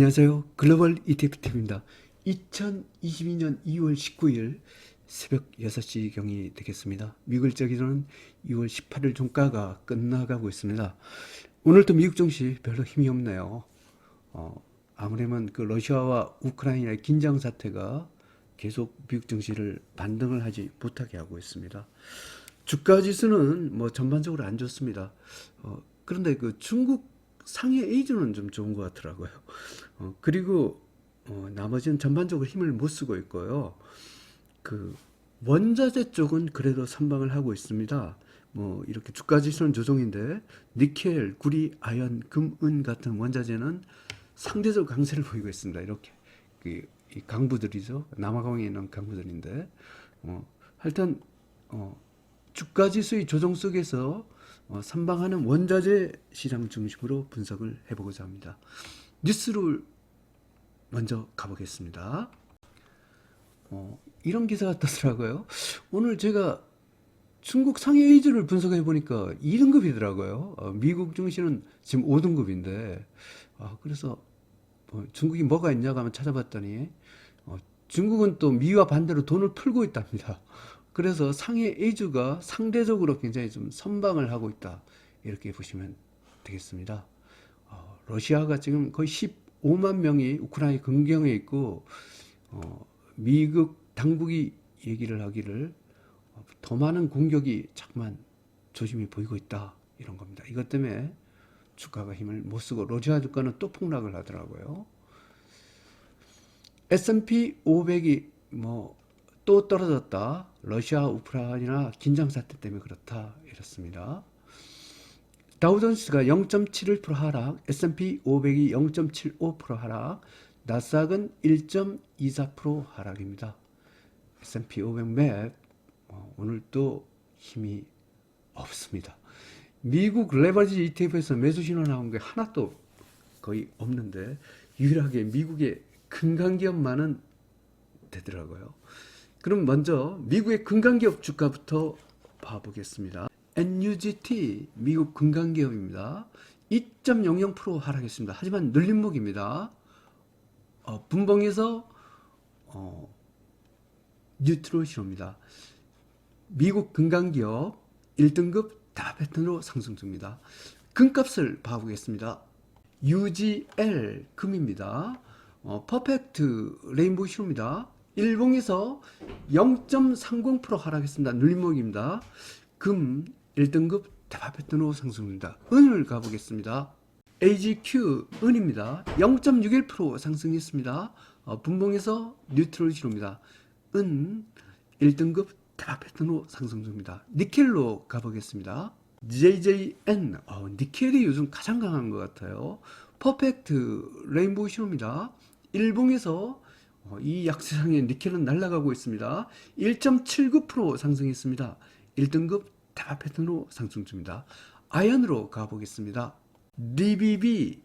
안녕하세요. 글로벌 ETF팀입니다. 2022년 2월 19일 새벽 6시경이 되겠습니다. 미국일적으로는 2월 18일 종가가 끝나가고 있습니다. 오늘도 미국 증시 별로 힘이 없네요. 어, 아무래면 그 러시아와 우크라이나의 긴장 사태가 계속 미국 증시를 반등을 하지 못하게 하고 있습니다. 주가 지수는 뭐 전반적으로 안 좋습니다. 어, 그런데 그 중국 상해 에이즈는 좀 좋은 것 같더라고요. 어, 그리고 어, 나머지는 전반적으로 힘을 못 쓰고 있고요. 그 원자재 쪽은 그래도 선방을 하고 있습니다. 뭐 이렇게 주가 지수는 조정인데 니켈, 구리, 아연, 금, 은 같은 원자재는 상대적 강세를 보이고 있습니다. 이렇게 그, 이 강부들이죠. 남아공에 있는 강부들인데 어, 하여튼 어, 주가 지수의 조정 속에서 어, 선방하는 원자재 시장 중심으로 분석을 해보고자 합니다. 뉴스를 먼저 가보겠습니다. 어, 이런 기사가 떴더라고요. 오늘 제가 중국 상해 에이즈를 분석해 보니까 2등급이더라고요. 어, 미국 증시는 지금 5등급인데, 아, 그래서 어, 중국이 뭐가 있냐고 한번 찾아봤더니, 어, 중국은 또 미와 반대로 돈을 풀고 있답니다. 그래서 상해 에이즈가 상대적으로 굉장히 좀 선방을 하고 있다. 이렇게 보시면 되겠습니다. 어, 러시아가 지금 거의 15만 명이 우크라이나 근경에 있고, 어, 미국 당국이 얘기를 하기를 어, 더 많은 공격이 자꾸만 조짐이 보이고 있다. 이런 겁니다. 이것 때문에 주가가 힘을 못 쓰고 러시아 주가는 또 폭락을 하더라고요. S&P 500이 뭐 또 떨어졌다. 러시아 우크라이나 긴장 사태 때문에 그렇다. 이렇습니다. 다우존스가 0.71% 하락, S&P 500이 0.75% 하락, 나스닥은 1.24% 하락입니다. S&P 500맵 어, 오늘도 힘이 없습니다. 미국 레버리지 ETF에서 매수 신호 나온 게 하나도 거의 없는데 유일하게 미국의 금강기업만은 되더라고요. 그럼 먼저 미국의 금강기업 주가부터 봐보겠습니다. NUGT 미국 금강기업입니다. 2.00% 하락했습니다. 하지만 눌림목입니다. 어, 분봉에서 어, 뉴트럴 신호입니다. 미국 금강기업 1등급 다 패턴으로 상승 중입니다. 금값을 봐보겠습니다. UGL 금입니다. 어, 퍼펙트 레인보우 신호입니다. 일봉에서 0.30% 하락했습니다. 눌림목입니다. 금 1등급 대파 패턴으로 상승 중입니다. 은을 가보겠습니다. AGQ 은입니다. 0.61% 상승했습니다. 어, 분봉에서 뉴트럴 신호입니다. 은 1등급 대박 패턴으로 상승 중입니다. 니켈로 가보겠습니다. JJN 어, 니켈이 요즘 가장 강한 것 같아요. 퍼펙트 레인보우 신호입니다. 일봉에서 어, 이 약세상에 니켈은 날아가고 있습니다. 1.79% 상승했습니다. 1등급 대박 패턴으로 상승 중입니다. 아연으로 가보겠습니다. DBB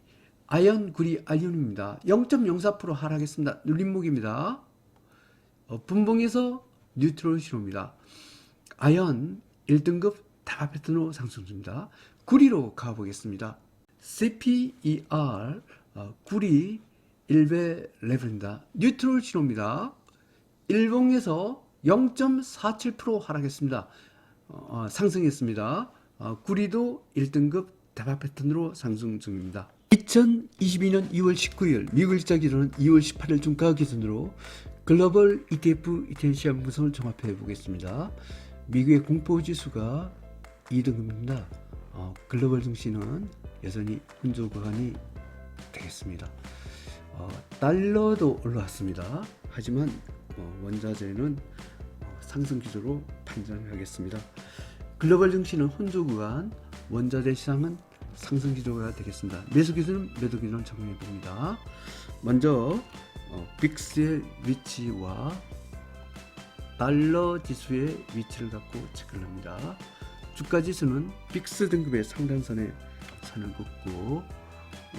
아연 구리 아이온입니다. 0.04% 하락했습니다. 눌림목입니다. 어, 분봉에서 뉴트럴 신호입니다. 아연 1등급 다바 패턴으로 상승 중입니다. 구리로 가보겠습니다. CPER 어, 구리 1배 레벨입니다. 뉴트럴 신호입니다. 일봉에서 0.47% 하락했습니다. 어, 어, 상승했습니다. 어, 구리도 1등급 대박 패턴으로 상승 중입니다. 2022년 2월 19일 미국 일자 기준은 2월 18일 중가 기준으로 글로벌 ETF 이텐시한 구성을 종합해 보겠습니다. 미국의 공포 지수가 2등급입니다. 어, 글로벌 증시는 여전히 혼조 구간이 되겠습니다. 어, 달러도 올라왔습니다. 하지만 어, 원자재는 어, 상승 기조로 판단하겠습니다. 글로벌 증시는 혼조 구간, 원자재 시장은 상승 기조가 되겠습니다. 매수 기준은 매도 기준을 적용해 봅니다. 먼저 어, 빅스의 위치와 달러 지수의 위치를 갖고 체크를 합니다. 주가 지수는 빅스 등급의 상단선에 선을 긋고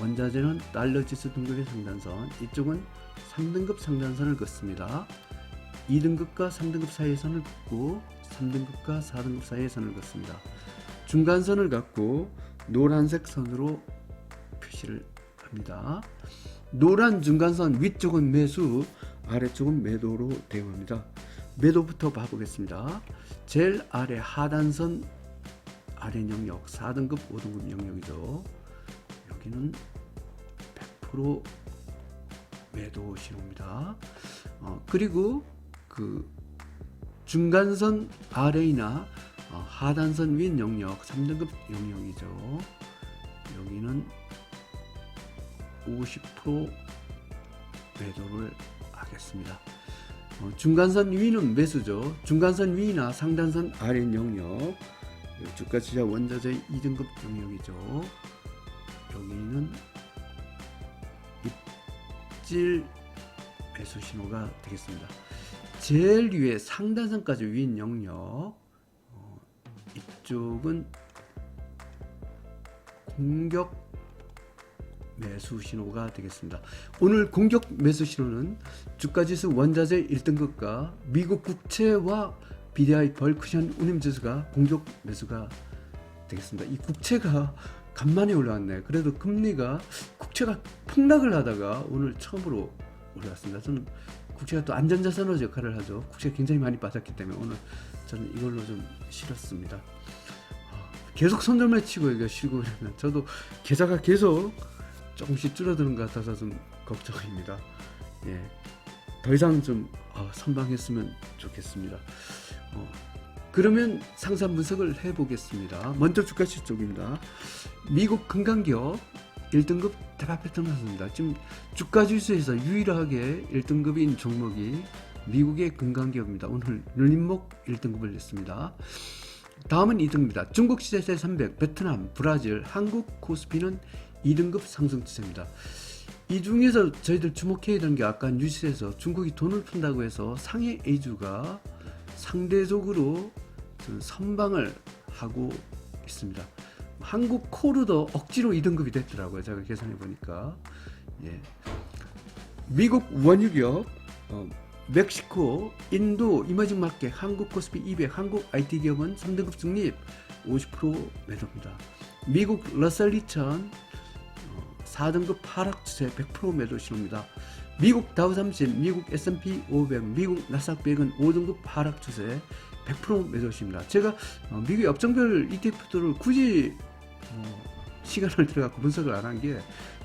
원자재는 달러 지수 등급의 상단선, 이쪽은 3등급 상단선을 긋습니다. 2등급과 3등급 사이의 선을 긋고 3등급과 4등급 사이의 선을 긋습니다. 중간선을 갖고 노란색 선으로 표시를 합니다. 노란 중간선 위쪽은 매수, 아래쪽은 매도로 대응합니다. 매도부터 봐보겠습니다. 제일 아래 하단선 아래 영역 4등급, 5등급 영역이죠. 여기는 100% 매도 신호입니다. 어, 그리고 그 중간선 아래이나 어, 하단선 윗 영역 3등급 영역이죠. 여기는 50% 매도를 하겠습니다. 어, 중간선 위는 매수죠. 중간선 위나 상단선 아래 영역 주가지자 원자재 2등급 영역이죠. 여기는 입질 매수 신호가 되겠습니다. 제일 위에 상단선까지 윈 영역 어, 이쪽은 공격 매수 신호가 되겠습니다. 오늘 공격 매수 신호는 주가지수 원자재 1등급과 미국 국채와 BDI 벌크션 운임지수가 공격 매수가 되겠습니다. 이 국채가 간만에 올라왔네. 그래도 금리가 국채가 폭락을 하다가 오늘 처음으로 올라왔습니다. 저는 국채가 또 안전자산으로 역할을 하죠. 국채가 굉장히 많이 빠졌기 때문에 오늘 저는 이걸로 좀 실었습니다. 아, 계속 손절만 치고 이거 쉬고 이러면 저도 계좌가 계속 조금씩 줄어드는 것 같아서 좀 걱정입니다. 예, 더 이상 좀 아, 선방했으면 좋겠습니다. 어, 그러면 상산 분석을 해보겠습니다. 먼저 주가시 쪽입니다. 미국 금강기업 1등급 대박 패턴 나습니다 지금 주가 지수에서 유일하게 1등급인 종목이 미국의 금강기업입니다. 오늘 눌림목 1등급을 냈습니다. 다음은 2등입니다. 중국 시세세 300, 베트남, 브라질, 한국 코스피는 2등급 상승 추세입니다. 이 중에서 저희들 주목해야 되는 게 아까 뉴스에서 중국이 돈을 푼다고 해서 상해 A주가 상대적으로 좀 선방을 하고 있습니다. 한국 코르도 억지로 2등급이 됐더라고요. 제가 계산해 보니까. 예. 미국 원유기업, 어, 멕시코, 인도, 이머징 마켓, 한국 코스피 200, 한국 IT 기업은 3등급 중립 50% 매도입니다. 미국 러셀 2000 어, 4등급 하락 추세 100% 매도 신호입니다. 미국 다우 30, 미국 S&P 500, 미국 나스닥 100은 5등급 하락 추세 100% 매도십니다. 제가 어, 미국 업종별 ETF들을 굳이 어, 시간을 들어갖고 분석을 안 한 게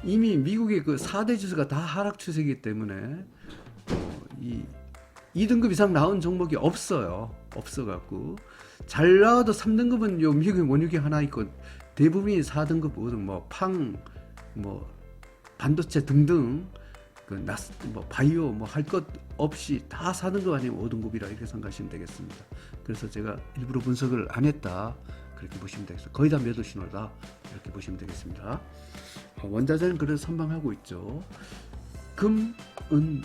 이미 미국의 그 4대 지수가 다 하락 추세이기 때문에 어, 이 2등급 이상 나온 종목이 없어요. 없어갖고 잘 나와도 3등급은 요 미국의 원유기 하나 있고 대부분이 4등급, 5등 뭐 팡, 뭐 반도체 등등 그 나스 뭐 바이오 뭐 할 것 없이 다 4등급 아니면 5등급이라 이렇게 생각하시면 되겠습니다. 그래서 제가 일부러 분석을 안 했다 그렇게 보시면 되겠습니다. 거의 다 매도 신호다 이렇게 보시면 되겠습니다. 어, 원자재는 그래서 선방하고 있죠. 금, 은,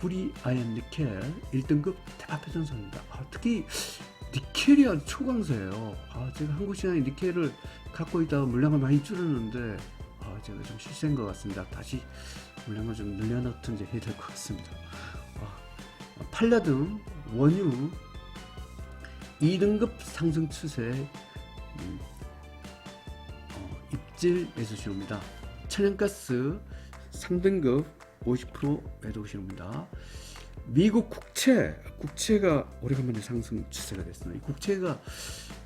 구리, 아연, 니켈 1등급 대박 회전선입니다. 아, 특히 니켈이 아주 초강세예요. 아, 제가 한국 시장에 니켈을 갖고 있다가 물량을 많이 줄였는데 아, 제가 좀 실수한 것 같습니다. 다시 물량을 좀 늘려놓든지 해야 될 것 같습니다. 아, 팔라등 원유 2등급 상승 추세 음, 어, 입질 매수 신호입니다. 천연가스 3등급 50% 매도 신호입니다. 미국 국채, 국채가 오래간만에 상승 추세가 됐습니다. 이 국채가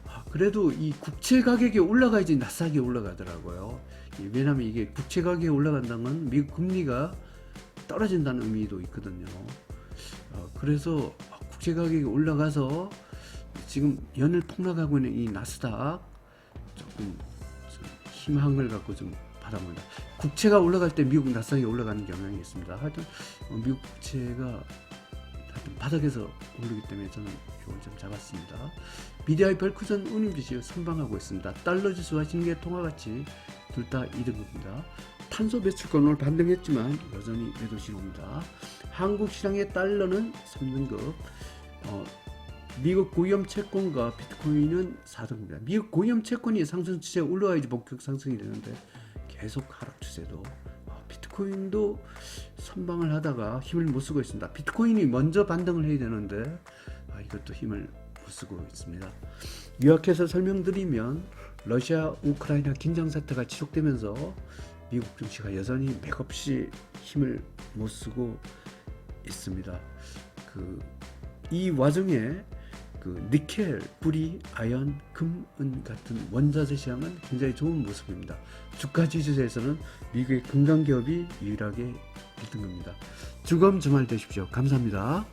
아, 그래도 이 국채 가격이 올라가야지 나스닥이 올라가더라고요. 이, 왜냐하면 이게 국채 가격이 올라간다는 건 미국 금리가 떨어진다는 의미도 있거든요. 어, 그래서 국채 가격이 올라가서 지금 연일 폭락하고 있는 이 나스닥 조금 좀 희망을 갖고 좀 바랍니다. 국채가 올라갈 때 미국 나스닥이 올라가는 경향이 있습니다. 하여튼 어, 미국 국채가 하여튼 바닥에서 오르기 때문에 저는 이걸 좀 잡았습니다. BDI 별크전 운임지수 선방하고 있습니다. 달러 지수와 신계 통화 가치 둘다 2등급입니다. 탄소 배출권 오늘 반등했지만 여전히 매도 신호입니다. 한국 시장의 달러는 3등급, 어, 미국 고위험 채권과 비트코인은 4등입니다. 미국 고위험 채권이 상승 추세 올라와야지 본격 상승이 되는데 계속 하락 추세도 어, 비트코인도 선방을 하다가 힘을 못 쓰고 있습니다. 비트코인이 먼저 반등을 해야 되는데 아, 이것도 힘을 못 쓰고 있습니다. 요약해서 설명드리면 러시아 우크라이나 긴장 사태가 지속되면서 미국 증시가 여전히 맥없이 힘을 못 쓰고 있습니다. 그 이 와중에 그 니켈, 구리, 아연, 금, 은 같은 원자재 시장은 굉장히 좋은 모습입니다. 주가 지수에서는 미국의 금강 기업이 유일하게 1등입니다. 즐거운 주말 되십시오. 감사합니다.